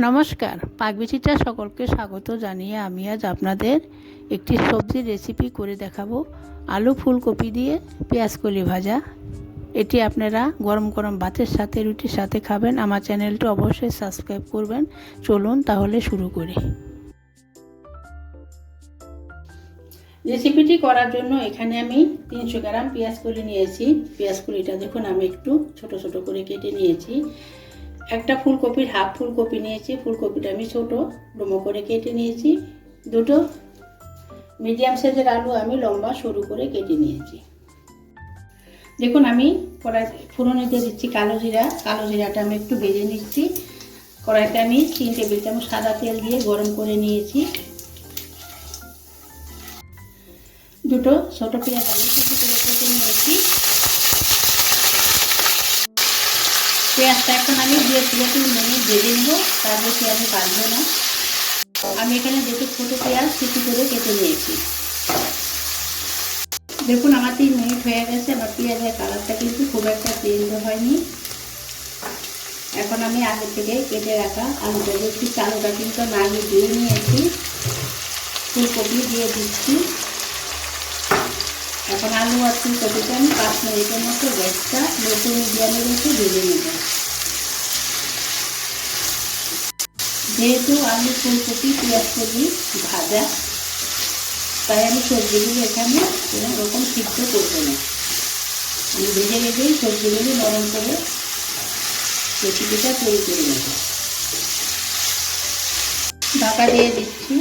নমস্কার। পাকবিচিটা সকলকে স্বাগত জানিয়ে আমি আজ আপনাদের একটি সবজির রেসিপি করে দেখাবো। আলু ফুলকপি দিয়ে পেঁয়াজ কলি ভাজা। এটি আপনারা গরম গরম ভাতের সাথে, রুটির সাথে খাবেন। আমার চ্যানেলটি অবশ্যই সাবস্ক্রাইব করবেন। চলুন তাহলে শুরু করি। রেসিপিটি করার জন্য এখানে আমি তিনশো গ্রাম পেঁয়াজ কলি নিয়েছি। পেঁয়াজ কলিটা দেখুন, আমি একটু ছোট ছোট করে কেটে নিয়েছি। একটা ফুলকপির হাফ ফুলকপি নিয়েছি। ফুলকপিটা আমি ছোট, ডুমো করে কেটে নিয়েছি। দুটো মিডিয়াম সাইজের আলু আমি লম্বা সরু করে কেটে নিয়েছি। দেখুন, আমি কড়াই ফুরনে দিয়ে দিচ্ছি কালো জিরা। কালো জিরাটা আমি একটু ভেজে নিচ্ছি। কড়াইতে আমি তিন টেবিল চামচ সাদা তেল দিয়ে গরম করে নিয়েছি। দুটো ছোটো পেঁয়াজ আমি কুচি করে কেটে নিয়েছি পেঁয়াজটা এখন আমি দিয়ে তুলে তিন মিনিট ভেজে নেব, তার বেশি আমি বাঁধবো না। আমি এখানে দুটো ছোটো পেঁয়াজ কুচি করে কেটে নিয়েছি। দেখুন, আমার তিন মিনিট হয়ে গেছে, আমার পেঁয়াজের কালারটা কিন্তু খুব একটা চেঞ্জ হয়নি। এখন আমি আগে থেকে কেটে রাখা আলুটা দিচ্ছি আলুটা কিন্তু আমি দিয়ে নিয়েছি। ফুলকপি দিয়ে দিচ্ছি। এখন আলু আর ফুলকপিটা আমি মিনিটের মতো গ্যাসটা লোটো মিডিয়ামে রেখে ভেজে নেব। যেহেতু আলু ফুলকপি, পেঁয়াজ কপি ভাজা, তাই আমি সবজিগুলো এখানে কোনো রকম সিদ্ধ করব না। আমি ভেজে ভেজেই সবজিগুলো নরম করে রেসিপিটা তৈরি করে নেব। ঢাকা দিয়ে দিচ্ছি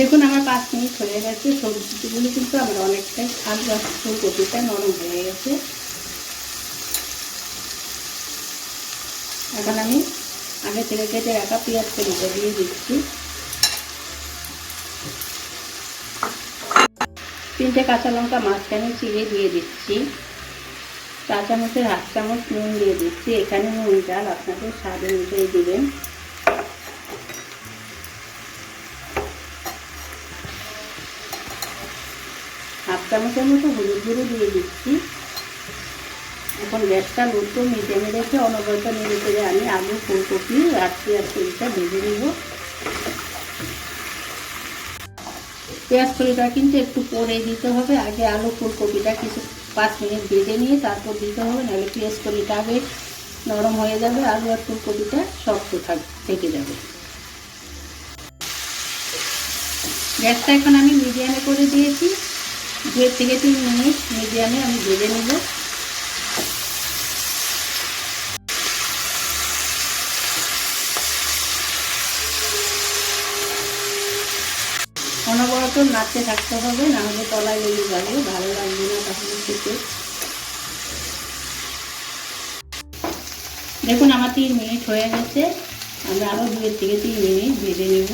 দেখুন, আমার পাঁচ মিনিট হয়ে গেছে। সবজিগুলো কিন্তু আমরা অনেকটাই আলু আর ফুলকপিটা নরম হয়ে গেছে। এখন আমি আগে থেকে কেটে রাখা পেঁয়াজ কলিটা দিয়ে দিচ্ছি। তিনটে কাঁচা লঙ্কা মাঝখানে চিড়ে দিয়ে দিচ্ছি। চা চামচের হাফ চামচ নুন দিয়ে দিচ্ছি। এখানে নুন, ডাল আপনাদের স্বাদ অনুযায়ী দেবেন। চামচের মতো হলুদ গুঁড়ো দিয়ে দিচ্ছি। এখন গ্যাসটা লোটো মিডিয়ামে রেখে অনবরত নেড়ে চেড়ে আমি আলু, ফুলকপি আর পেঁয়াজ কলিটা ভেজে নেব। পেঁয়াজ কলিটা কিন্তু একটু পরে দিতে হবে। আগে আলু, ফুলকপিটা কিছু পাঁচ মিনিট ভেজে নিয়ে তারপর দিতে হবে, নাহলে পেঁয়াজ কলিটা আগে নরম হয়ে যাবে, আলু আর ফুলকপিটা শক্ত থাক থেকে যাবে। গ্যাসটা এখন আমি মিডিয়ামে করে দিয়েছি। দু থেকে তিন মিনিট মিডিয়ামে আমি ভেজে নেব। অনবরত নাচতে থাকতে হবে নাহলে তলায় লেগে যাবে, ভালো লাগবে না তাহলে খেতে। দেখুন, আমার তিন মিনিট হয়ে গেছে। আমরা আরও দুয়ের থেকে তিন মিনিট ভেজে নেব।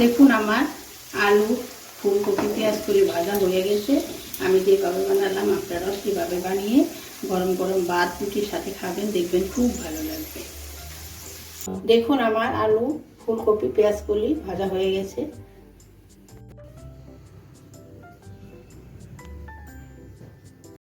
দেখুন আমার আলু, ফুলকপি, পেঁয়াজ করে ভাজা হয়ে গেছে। আমি যেভাবে বানালাম, আপনারাও সেভাবে বানিয়ে গরম গরম ভাত রুটির সাথে খাবেন, দেখবেন খুব ভালো লাগবে। দেখুন আমার আলু, ফুলকপি, পেঁয়াজ কলি ভাজা হয়ে গেছে।